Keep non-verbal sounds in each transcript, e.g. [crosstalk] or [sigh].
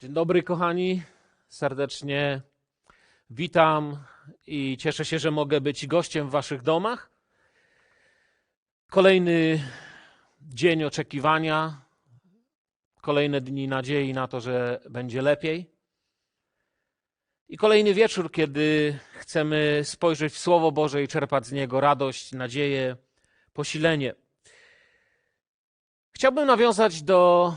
Dzień dobry, kochani. Serdecznie witam i cieszę się, że mogę być gościem w Waszych domach. Kolejny dzień oczekiwania, kolejne dni nadziei na to, że będzie lepiej. I kolejny wieczór, kiedy chcemy spojrzeć w Słowo Boże i czerpać z niego radość, nadzieję, posilenie. Chciałbym nawiązać do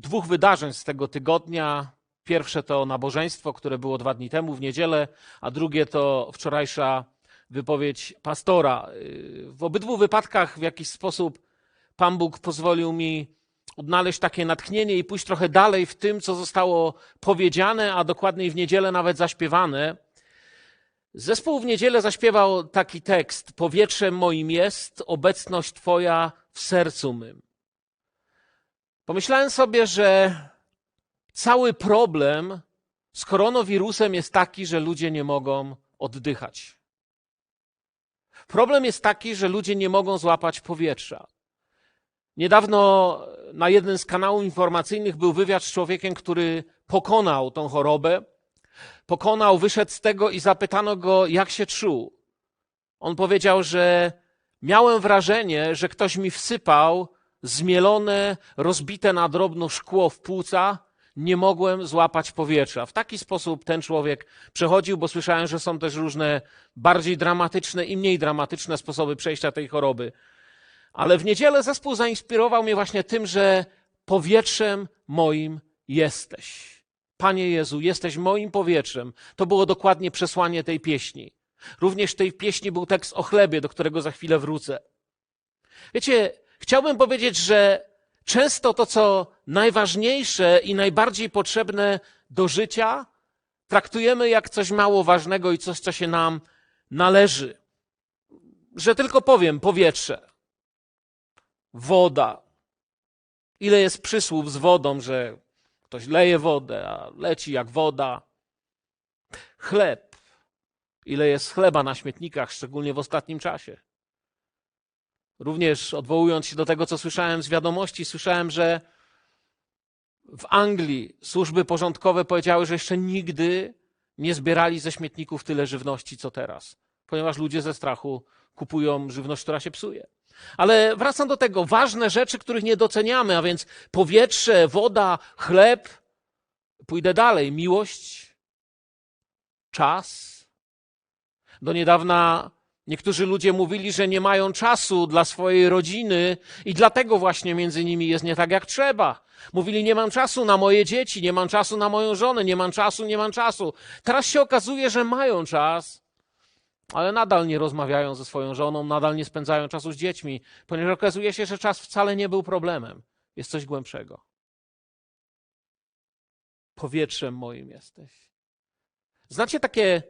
dwóch wydarzeń z tego tygodnia. Pierwsze to nabożeństwo, które było dwa dni temu w niedzielę, a drugie to wczorajsza wypowiedź pastora. W obydwu wypadkach w jakiś sposób Pan Bóg pozwolił mi odnaleźć takie natchnienie i pójść trochę dalej w tym, co zostało powiedziane, a dokładniej w niedzielę nawet zaśpiewane. Zespół w niedzielę zaśpiewał taki tekst: Powietrzem moim jest obecność Twoja w sercu mym. Pomyślałem sobie, że cały problem z koronawirusem jest taki, że ludzie nie mogą oddychać. Problem jest taki, że ludzie nie mogą złapać powietrza. Niedawno na jednym z kanałów informacyjnych był wywiad z człowiekiem, który pokonał tą chorobę. Pokonał, wyszedł z tego i zapytano go, jak się czuł. On powiedział, że miałem wrażenie, że ktoś mi wsypał zmielone, rozbite na drobno szkło w płuca, nie mogłem złapać powietrza. W taki sposób ten człowiek przechodził, bo słyszałem, że są też różne bardziej dramatyczne i mniej dramatyczne sposoby przejścia tej choroby. Ale w niedzielę zespół zainspirował mnie właśnie tym, że powietrzem moim jesteś. Panie Jezu, jesteś moim powietrzem. To było dokładnie przesłanie tej pieśni. Również w tej pieśni był tekst o chlebie, do którego za chwilę wrócę. Wiecie, chciałbym powiedzieć, że często to, co najważniejsze i najbardziej potrzebne do życia, traktujemy jak coś mało ważnego i coś, co się nam należy. Że tylko powiem powietrze, woda. Ile jest przysłów z wodą, że ktoś leje wodę, a leci jak woda. Chleb. Ile jest chleba na śmietnikach, szczególnie w ostatnim czasie. Również odwołując się do tego, co słyszałem z wiadomości, słyszałem, że w Anglii służby porządkowe powiedziały, że jeszcze nigdy nie zbierali ze śmietników tyle żywności, co teraz, ponieważ ludzie ze strachu kupują żywność, która się psuje. Ale wracam do tego, ważne rzeczy, których nie doceniamy, a więc powietrze, woda, chleb. Pójdę dalej, miłość, czas. Do niedawna Niektórzy ludzie mówili, że nie mają czasu dla swojej rodziny i dlatego właśnie między nimi jest nie tak jak trzeba. Mówili, nie mam czasu na moje dzieci, nie mam czasu na moją żonę, nie mam czasu, nie mam czasu. Teraz się okazuje, że mają czas, ale nadal nie rozmawiają ze swoją żoną, nadal nie spędzają czasu z dziećmi, ponieważ okazuje się, że czas wcale nie był problemem. Jest coś głębszego. Powietrzem moim jesteś. Znacie takie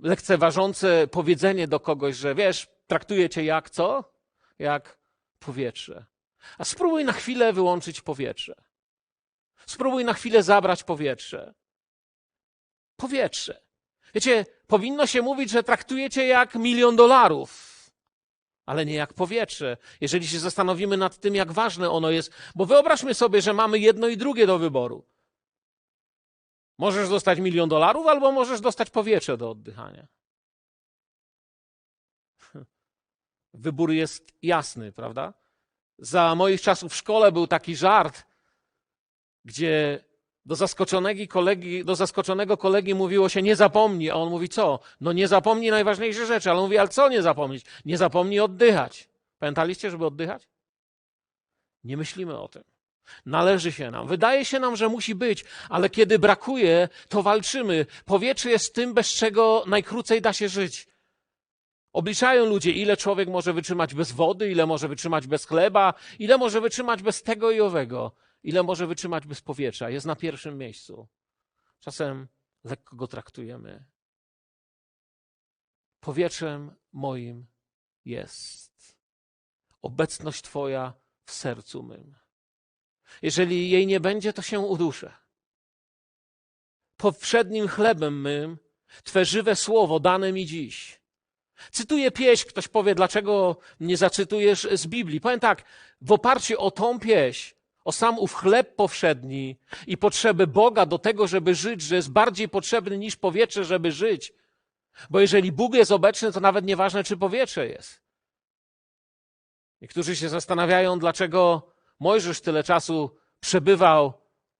lekceważące powiedzenie do kogoś, że wiesz, traktuje cię jak co? Jak powietrze. A spróbuj na chwilę wyłączyć powietrze. Spróbuj na chwilę zabrać powietrze. Powietrze. Wiecie, powinno się mówić, że traktuje cię jak milion dolarów, ale nie jak powietrze. Jeżeli się zastanowimy nad tym, jak ważne ono jest, bo wyobraźmy sobie, że mamy jedno i drugie do wyboru. Możesz dostać milion dolarów, albo możesz dostać powietrze do oddychania. [laughs] Wybór jest jasny, prawda? Za moich czasów w szkole był taki żart, gdzie do zaskoczonego kolegi, do zaskoczonego kolegi mówiło się nie zapomnij, a on mówi co? No nie zapomnij najważniejsze rzeczy, ale on mówi, ale co nie zapomnieć? Nie zapomnij oddychać. Pamiętaliście, żeby oddychać? Nie myślimy o tym. Należy się nam. Wydaje się nam, że musi być, ale kiedy brakuje, to walczymy. Powietrze jest tym, bez czego najkrócej da się żyć. Obliczają ludzie, ile człowiek może wytrzymać bez wody, ile może wytrzymać bez chleba, ile może wytrzymać bez tego i owego, ile może wytrzymać bez powietrza. Jest na pierwszym miejscu. Czasem lekko go traktujemy. Powietrzem moim jest obecność Twoja w sercu mym. Jeżeli jej nie będzie, to się uduszę. Powszednim chlebem mym, Twe żywe słowo dane mi dziś. Cytuję pieśń, ktoś powie, dlaczego nie zacytujesz z Biblii. Powiem tak, w oparciu o tą pieśń o sam ów chleb powszedni i potrzeby Boga do tego, żeby żyć, że jest bardziej potrzebny niż powietrze, żeby żyć. Bo jeżeli Bóg jest obecny, to nawet nieważne, czy powietrze jest. Niektórzy się zastanawiają, dlaczego Mojżesz tyle czasu przebywał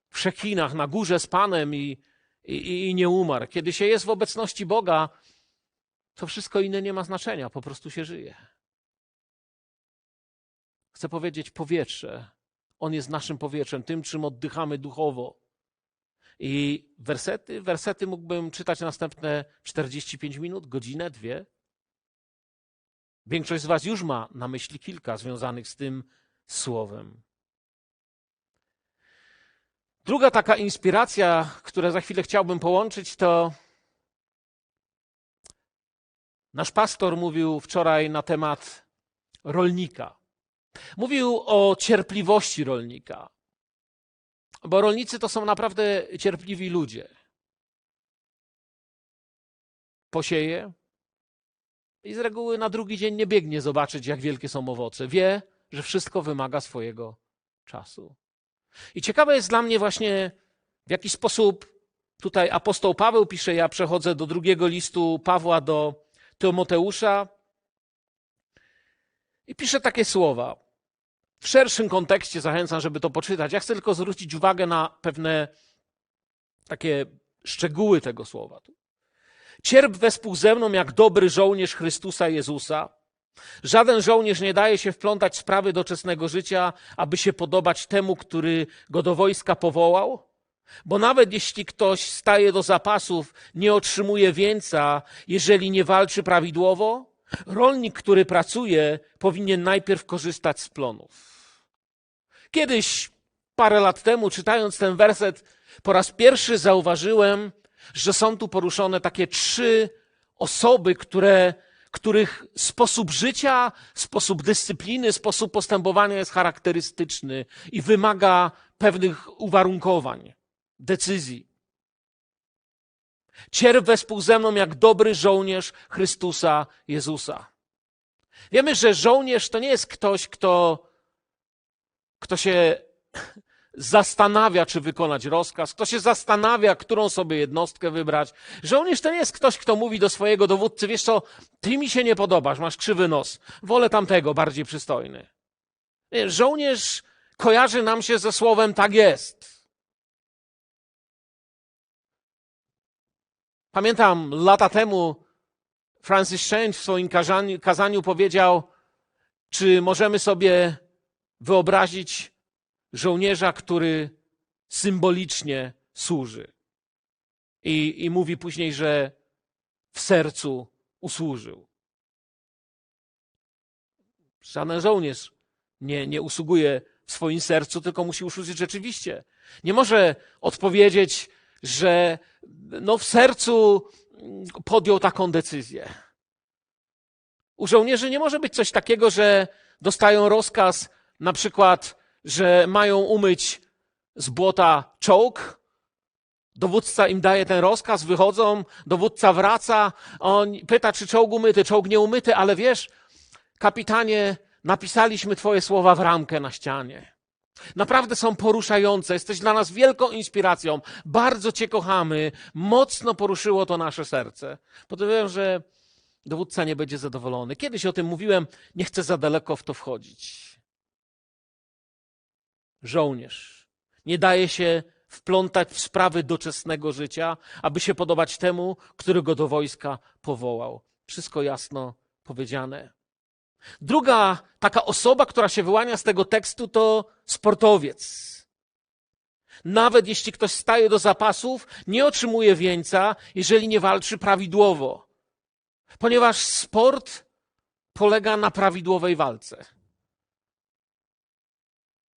w Szekinach, na górze z Panem i, i, i nie umarł. Kiedy się jest w obecności Boga, to wszystko inne nie ma znaczenia, po prostu się żyje. Chcę powiedzieć, powietrze. On jest naszym powietrzem, tym, czym oddychamy duchowo. I wersety, wersety mógłbym czytać następne 45 minut, godzinę, dwie. Większość z Was już ma na myśli kilka związanych z tym słowem. Druga taka inspiracja, którą za chwilę chciałbym połączyć, to nasz pastor mówił wczoraj na temat rolnika. Mówił o cierpliwości rolnika. Bo rolnicy to są naprawdę cierpliwi ludzie. Posieje i z reguły na drugi dzień nie biegnie zobaczyć, jak wielkie są owoce. Wie, że wszystko wymaga swojego czasu. I ciekawe jest dla mnie właśnie, w jaki sposób tutaj apostoł Paweł pisze, ja przechodzę do drugiego listu Pawła do Tymoteusza i pisze takie słowa. W szerszym kontekście zachęcam, żeby to poczytać. Ja chcę tylko zwrócić uwagę na pewne takie szczegóły tego słowa. Cierp wespół ze mną jak dobry żołnierz Chrystusa Jezusa. Żaden żołnierz nie daje się wplątać sprawy doczesnego życia, aby się podobać temu, który go do wojska powołał. Bo nawet jeśli ktoś staje do zapasów, nie otrzymuje wieńca, jeżeli nie walczy prawidłowo, rolnik, który pracuje, powinien najpierw korzystać z plonów. Kiedyś, parę lat temu, czytając ten werset, po raz pierwszy zauważyłem, że są tu poruszone takie trzy osoby, które, których sposób życia, sposób dyscypliny, sposób postępowania jest charakterystyczny i wymaga pewnych uwarunkowań, decyzji. Cierp wespół ze mną jak dobry żołnierz Chrystusa Jezusa. Wiemy, że żołnierz to nie jest ktoś, kto, kto się zastanawia, czy wykonać rozkaz, kto się zastanawia, którą sobie jednostkę wybrać. Żołnierz to nie jest ktoś, kto mówi do swojego dowódcy, wiesz co, ty mi się nie podobasz, masz krzywy nos, wolę tamtego, bardziej przystojny. Nie, żołnierz kojarzy nam się ze słowem tak jest. Pamiętam lata temu Francis Change w swoim kazaniu, kazaniu powiedział, czy możemy sobie wyobrazić żołnierza, który symbolicznie służy. I, I mówi później, że w sercu usłużył. Żaden żołnierz nie, nie usługuje w swoim sercu, tylko musi usłużyć rzeczywiście. Nie może odpowiedzieć, że no w sercu podjął taką decyzję. U żołnierzy nie może być coś takiego, że dostają rozkaz, na przykład, że mają umyć z błota czołg. Dowódca im daje ten rozkaz, wychodzą, dowódca wraca, on pyta, czy czołg umyty, czołg nie umyty, ale wiesz, kapitanie, napisaliśmy twoje słowa w ramkę na ścianie. Naprawdę są poruszające, jesteś dla nas wielką inspiracją, bardzo Cię kochamy, mocno poruszyło to nasze serce. Podejrzewam, że dowódca nie będzie zadowolony. Kiedyś o tym mówiłem, nie chcę za daleko w to wchodzić. Żołnierz nie daje się wplątać w sprawy doczesnego życia, aby się podobać temu, który go do wojska powołał. Wszystko jasno powiedziane. Druga taka osoba, która się wyłania z tego tekstu, to sportowiec. Nawet jeśli ktoś staje do zapasów, nie otrzymuje wieńca, jeżeli nie walczy prawidłowo. Ponieważ sport polega na prawidłowej walce.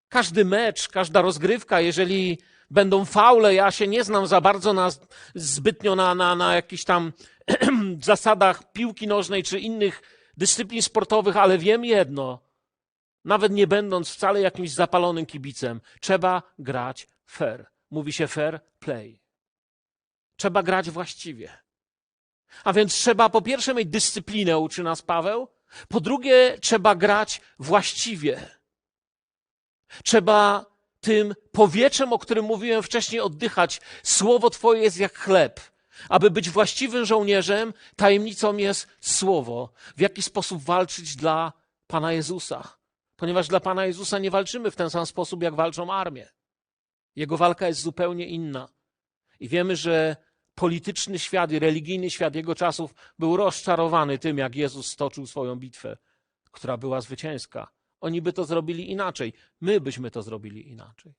Każdy mecz, każda rozgrywka, jeżeli będą faule, ja się nie znam za bardzo na, zbytnio na, na, na jakichś tam [clears throat] zasadach piłki nożnej czy innych dyscyplin sportowych, ale wiem jedno. Nawet nie będąc wcale jakimś zapalonym kibicem, trzeba grać fair. Mówi się fair play. Trzeba grać właściwie. A więc trzeba po pierwsze mieć dyscyplinę, uczy nas Paweł. Po drugie, trzeba grać właściwie. Trzeba tym powietrzem, o którym mówiłem wcześniej, oddychać. Słowo Twoje jest jak chleb. Aby być właściwym żołnierzem, tajemnicą jest słowo. W jaki sposób walczyć dla Pana Jezusa. Ponieważ dla Pana Jezusa nie walczymy w ten sam sposób, jak walczą armie. Jego walka jest zupełnie inna. I wiemy, że polityczny świat i religijny świat jego czasów był rozczarowany tym, jak Jezus stoczył swoją bitwę, która była zwycięska. Oni by to zrobili inaczej. My byśmy to zrobili inaczej.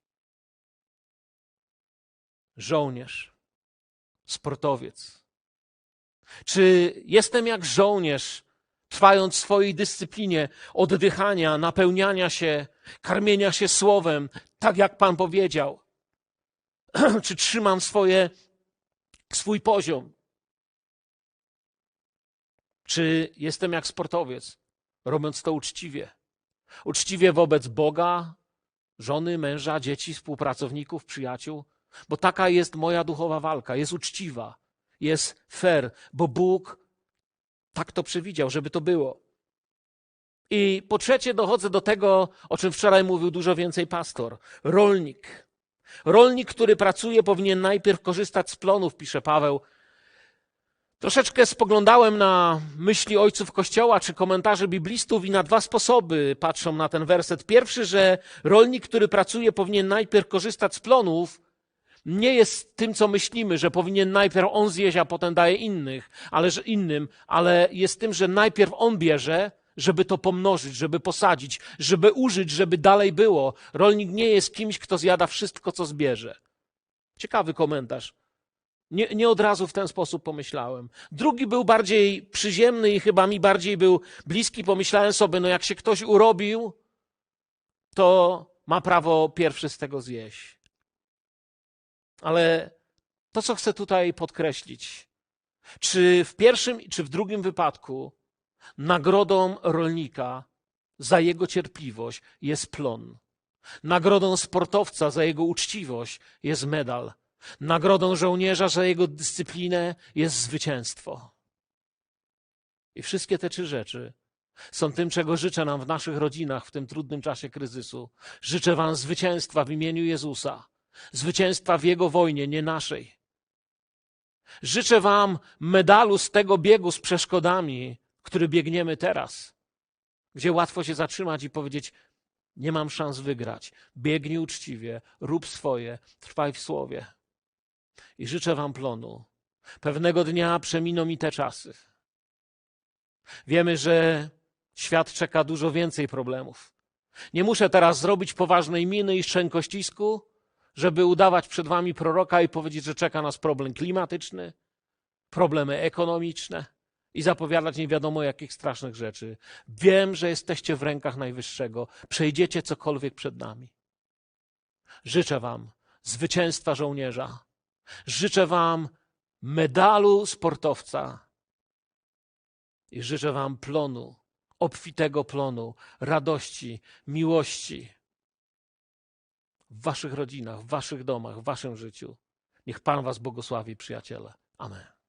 Żołnierz, sportowiec. Czy jestem jak żołnierz, trwając w swojej dyscyplinie oddychania, napełniania się, karmienia się słowem, tak jak Pan powiedział? [clears throat] Czy trzymam swoje, swój poziom? Czy jestem jak sportowiec, robiąc to uczciwie? Uczciwie wobec Boga, żony, męża, dzieci, współpracowników, przyjaciół? Bo taka jest moja duchowa walka. Jest uczciwa, jest fair, bo Bóg tak to przewidział, żeby to było. I po trzecie dochodzę do tego, o czym wczoraj mówił dużo więcej pastor. Rolnik. Rolnik, który pracuje, powinien najpierw korzystać z plonów, pisze Paweł. Troszeczkę spoglądałem na myśli ojców Kościoła czy komentarzy biblistów i na dwa sposoby patrzą na ten werset. Pierwszy, że rolnik, który pracuje, powinien najpierw korzystać z plonów, nie jest tym, co myślimy, że powinien najpierw on zjeść, a potem daje innych, ale że innym, ale jest tym, że najpierw on bierze, żeby to pomnożyć, żeby posadzić, żeby użyć, żeby dalej było. Rolnik nie jest kimś, kto zjada wszystko, co zbierze. Ciekawy komentarz. Nie, nie od razu w ten sposób pomyślałem. Drugi był bardziej przyziemny i chyba mi bardziej był bliski. Pomyślałem sobie, no jak się ktoś urobił, to ma prawo pierwszy z tego zjeść. Ale to, co chcę tutaj podkreślić, czy w pierwszym, czy w drugim wypadku nagrodą rolnika za jego cierpliwość jest plon. Nagrodą sportowca za jego uczciwość jest medal. Nagrodą żołnierza za jego dyscyplinę jest zwycięstwo. I wszystkie te trzy rzeczy są tym, czego życzę nam w naszych rodzinach w tym trudnym czasie kryzysu. Życzę Wam zwycięstwa w imieniu Jezusa, zwycięstwa w Jego wojnie, nie naszej. Życzę Wam medalu z tego biegu z przeszkodami, który biegniemy teraz, gdzie łatwo się zatrzymać i powiedzieć: Nie mam szans wygrać. Biegnij uczciwie, rób swoje, trwaj w słowie. I życzę Wam plonu. Pewnego dnia przeminą mi te czasy. Wiemy, że świat czeka dużo więcej problemów. Nie muszę teraz zrobić poważnej miny i szczękościsku, żeby udawać przed Wami proroka i powiedzieć, że czeka nas problem klimatyczny, problemy ekonomiczne i zapowiadać nie wiadomo jakich strasznych rzeczy. Wiem, że jesteście w rękach Najwyższego. Przejdziecie cokolwiek przed nami. Życzę Wam zwycięstwa żołnierza. Życzę Wam medalu sportowca. I życzę Wam plonu, obfitego plonu, radości, miłości w Waszych rodzinach, w Waszych domach, w Waszym życiu. Niech Pan Was błogosławi, przyjaciele. Amen.